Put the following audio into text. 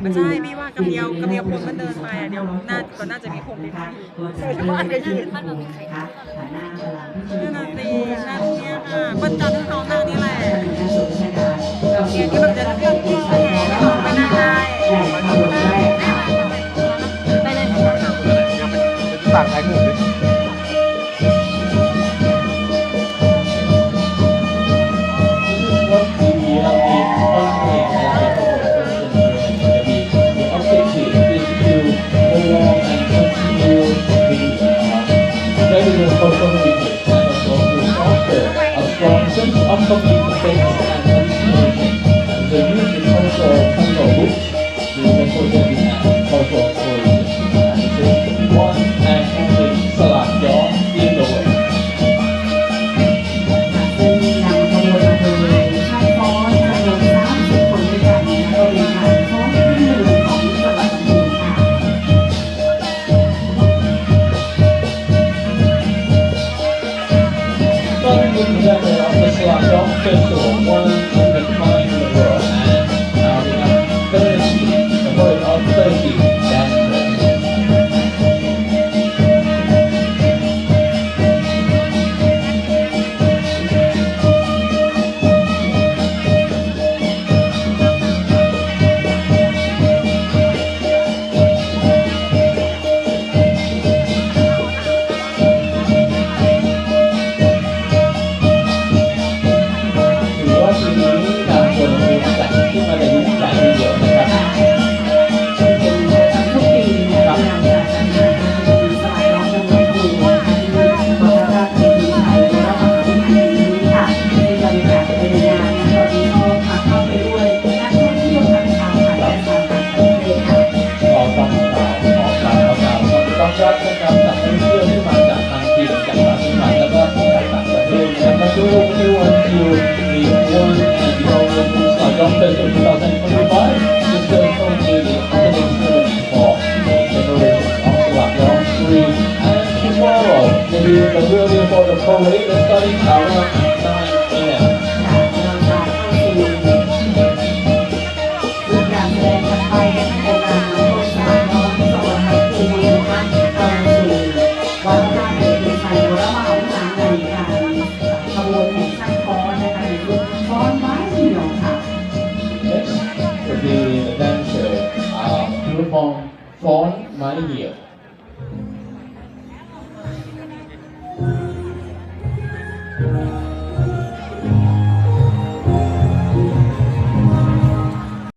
ไม่ใช่ไม่ว่ากำเนียวกำเนียวคนมันเดินไปอะเดี๋ยวน่าก็น่าจะมีคนที่ท่านใช่านมีก็ยืนนั่นตีนั่นเนี่ยค่ะบรรจันท์เขาหน้านี้ unpublished texts and dictionaries, and the use is also of cultural books, the Mesopotamian and cultural origin, and it is one and only Salakyo in the world. Thank you. myself official. One กับโควิดแล้วตก็ที่เขาสร้างเนี่ยก็คือ dancer อ่าคือฟองฟ้อนไม้เหี่ยว